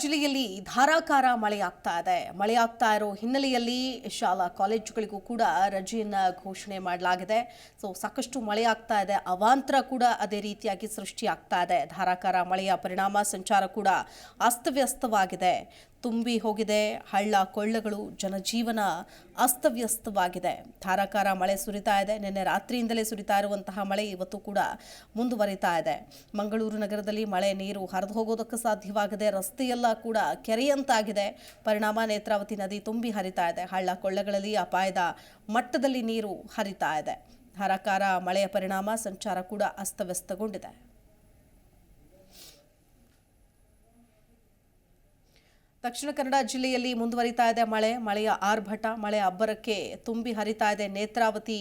ಜಿಲ್ಲೆಯಲ್ಲಿ ಧಾರಾಕಾರ ಮಳೆಯಾಗ್ತಾ ಇದೆ. ಮಳೆಯಾಗ್ತಾ ಇರೋ ಹಿನ್ನೆಲೆಯಲ್ಲಿ ಶಾಲಾ ಕಾಲೇಜುಗಳಿಗೂ ಕೂಡ ರಜೆಯನ್ನು ಘೋಷಣೆ ಮಾಡಲಾಗಿದೆ. ಸೊ ಸಾಕಷ್ಟು ಮಳೆಯಾಗ್ತಾ ಇದೆ. ಅವಾಂತರ ಕೂಡ ಅದೇ ರೀತಿಯಾಗಿ ಸೃಷ್ಟಿಯಾಗ್ತಾ ಇದೆ. ಧಾರಾಕಾರ ಮಳೆಯ ಪರಿಣಾಮ, ಸಂಚಾರ ಕೂಡ ಅಸ್ತವ್ಯಸ್ತವಾಗಿದೆ. ತುಂಬಿ ಹೋಗಿದೆ. ಹಳ್ಳ, ಕೊಳ್ಳಗಳು, ಜನಜೀವನ ಅಸ್ತವ್ಯಸ್ತವಾಗಿದೆ. ಧಾರಾಕಾರ ಮಳೆ ಸುರಿತಾ ಇದೆ. ನಿನ್ನೆ ರಾತ್ರಿಯಿಂದಲೇ ಸುರಿತಾ ಇರುವಂತಹ ಮಳೆ ಇವತ್ತು ಕೂಡ ಮುಂದುವರಿತಾ ಇದೆ. ಮಂಗಳೂರು ನಗರದಲ್ಲಿ ಮಳೆ ನೀರು ಹರಿದು ಹೋಗೋದಕ್ಕೆ ಸಾಧ್ಯವಾಗದೆ ರಸ್ತೆಯೆಲ್ಲ ಕೂಡ ಕೆರೆಯಂತಾಗಿದೆ. ಪರಿಣಾಮ ನೇತ್ರಾವತಿ ನದಿ ತುಂಬಿ ಹರಿತಾ ಇದೆ. ಹಳ್ಳ, ಕೊಳ್ಳಗಳಲ್ಲಿ ಅಪಾಯದ ಮಟ್ಟದಲ್ಲಿ ನೀರು ಹರಿತಾ ಇದೆ. ಧಾರಾಕಾರ ಮಳೆಯ ಪರಿಣಾಮ ಸಂಚಾರ ಕೂಡ ಅಸ್ತವ್ಯಸ್ತಗೊಂಡಿದೆ. ದಕ್ಷಿಣ ಕನ್ನಡ ಜಿಲ್ಲೆಯಲ್ಲಿ ಮುಂದುವರಿತಾ ಇದೆ ಮಳೆ. ಮಳೆಯ ಆರ್ಭಟ, ಮಳೆ ಅಬ್ಬರಕ್ಕೆ ತುಂಬಿ ಹರಿತಾ ಇದೆ ನೇತ್ರಾವತಿ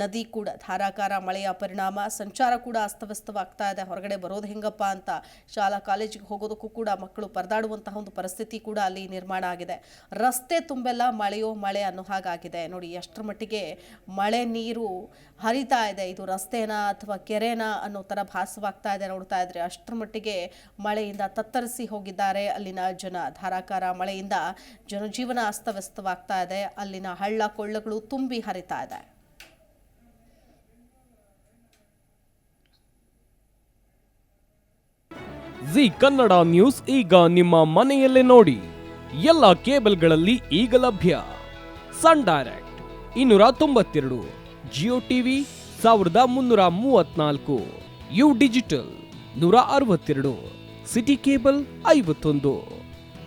ನದಿ ಕೂಡ. ಧಾರಾಕಾರ ಮಳೆಯ ಪರಿಣಾಮ, ಸಂಚಾರ ಕೂಡ ಅಸ್ತವ್ಯಸ್ತವಾಗ್ತಾ ಇದೆ. ಹೊರಗಡೆ ಬರೋದು ಹೆಂಗಪ್ಪ ಅಂತ ಶಾಲಾ ಕಾಲೇಜಿಗೆ ಹೋಗೋದಕ್ಕೂ ಕೂಡ ಮಕ್ಕಳು ಪರದಾಡುವಂತಹ ಒಂದು ಪರಿಸ್ಥಿತಿ ಕೂಡ ಅಲ್ಲಿ ನಿರ್ಮಾಣ ಆಗಿದೆ. ರಸ್ತೆ ತುಂಬೆಲ್ಲ ಮಳೆಯೋ ಮಳೆ ಅನ್ನೋ ಹಾಗಾಗಿದೆ. ನೋಡಿ, ಎಷ್ಟರ ಮಟ್ಟಿಗೆ ಮಳೆ ನೀರು ಹರಿತಾ ಇದೆ. ಇದು ರಸ್ತೆನಾ ಅಥವಾ ಕೆರೆನಾ ಅನ್ನೋ ಥರ ಭಾಸವಾಗ್ತಾ ಇದೆ ನೋಡ್ತಾ ಇದ್ರೆ ಅಷ್ಟರ ಮಟ್ಟಿಗೆ ಮಳೆಯಿಂದ ತತ್ತರಿಸಿ ಹೋಗಿದ್ದಾರೆ ಅಲ್ಲಿನ ಜನ. ಧಾರಾಕಾರ ಮಳೆಯಿಂದ ಜನಜೀವನ ಅಸ್ತವ್ಯಸ್ತವಾಗ್ತಾ ಇದೆ. ಅಲ್ಲಿನ ಹಳ್ಳ ಕೊಳ್ಳಗಳು ತುಂಬಿ ಹರಿತಾ ಇದೆ. ಜಿ ಕನ್ನಡ ನ್ಯೂಸ್ ಈಗ ನಿಮ್ಮ ಮನೆಯಲ್ಲೇ ನೋಡಿ. ಎಲ್ಲ ಕೇಬಲ್ಗಳಲ್ಲಿ ಈಗ ಲಭ್ಯ. ಸನ್ ಡೈರೆಕ್ಟ್ ಇನ್ನೂರ ತೊಂಬತ್ತೆರಡು ಜಿಯೋ ಟಿವಿ ಸಾವಿರದ ಮುನ್ನೂರ ಮೂವತ್ನಾಲ್ಕು ಯು ಡಿಜಿಟಲ್ ನೂರ ಅರವತ್ತೆರಡು ಸಿಟಿ ಕೇಬಲ್ ಐವತ್ತೊಂದು.